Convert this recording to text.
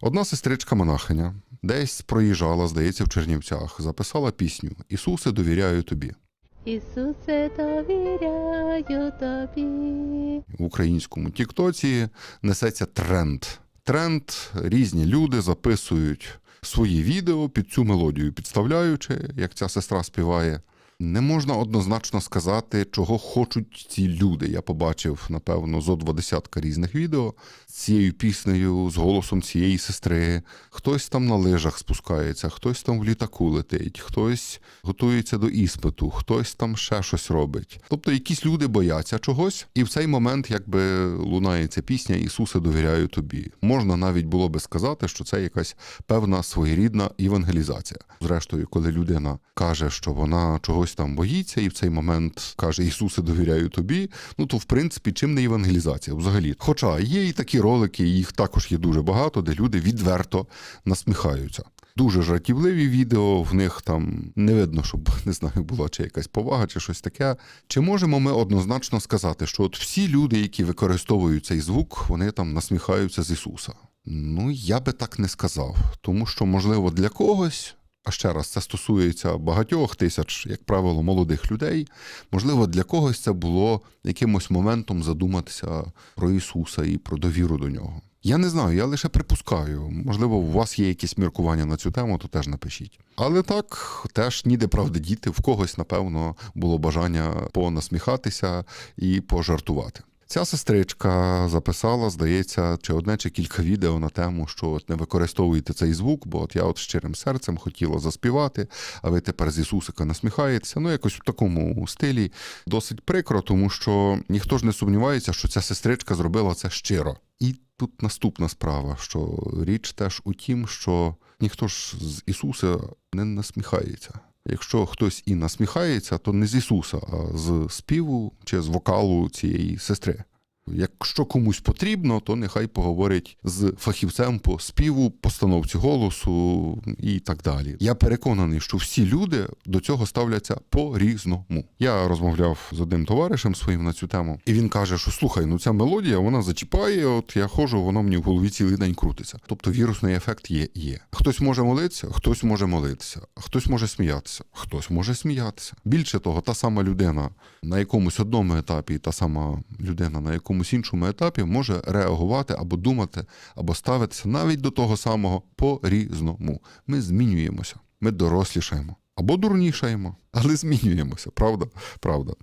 Одна сестричка монахиня десь проїжджала, здається, в Чернівцях, записала пісню Ісусе, довіряю тобі. Ісусе, довіряю тобі. В українському Тіктоці несеться тренд. Тренд різні люди записують свої відео під цю мелодію, підставляючи, як ця сестра співає. Не можна однозначно сказати, чого хочуть ці люди. Я побачив, напевно, зо два десятка різних відео з цією піснею, з голосом цієї сестри. Хтось там на лижах спускається, хтось там в літаку летить, хтось готується до іспиту, хтось там ще щось робить. Тобто якісь люди бояться чогось, і в цей момент якби лунає ця пісня Ісусе, довіряю тобі. Можна навіть було би сказати, що це якась певна своєрідна євангелізація. Зрештою, коли людина каже, що вона чогось там боїться, і в цей момент каже Ісусе, довіряю тобі. Ну то в принципі чим не євангелізація взагалі. Хоча є і такі ролики, їх також є дуже багато, де люди відверто насміхаються. Дуже жартівливі відео, в них там не видно, щоб не знаю, була чи якась повага, чи щось таке. Чи можемо ми однозначно сказати, що от всі люди, які використовують цей звук, вони там насміхаються з Ісуса? Ну, я би так не сказав, тому що, можливо, для когось. А ще раз, це стосується багатьох тисяч, як правило, молодих людей. Можливо, для когось це було якимось моментом задуматися про Ісуса і про довіру до нього. Я не знаю, я лише припускаю. Можливо, у вас є якісь міркування на цю тему, то теж напишіть. Але так, теж ніде правди діти, в когось, напевно, було бажання понасміхатися і пожартувати. Ця сестричка записала, здається, чи одне, чи кілька відео на тему, що от не використовуйте цей звук, бо от я от щирим серцем хотіла заспівати, а ви тепер з Ісусика насміхаєтеся. Ну, якось в такому стилі досить прикро, тому що ніхто ж не сумнівається, що ця сестричка зробила це щиро. І тут наступна справа, що річ теж у тім, що ніхто ж з Ісуса не насміхається. Якщо хтось і насміхається, то не з Ісуса, а з співу чи з вокалу цієї сестри. Якщо комусь потрібно, то нехай поговорить з фахівцем по співу, постановці голосу і так далі. Я переконаний, що всі люди до цього ставляться по-різному. Я розмовляв з одним товаришем своїм на цю тему, і він каже, що слухай, ну ця мелодія вона зачіпає. От я ходжу, воно мені в голові цілий день крутиться. Тобто вірусний ефект є. є. Хтось може молитися, хтось може молитися, хтось може сміятися, хтось може сміятися. Більше того, та сама людина на якомусь одному етапі, та сама людина на якомусь іншому етапі може реагувати або думати, або ставитися навіть до того самого по-різному. Ми змінюємося, ми дорослішаємо або дурнішаємо, але змінюємося, правда? Правда.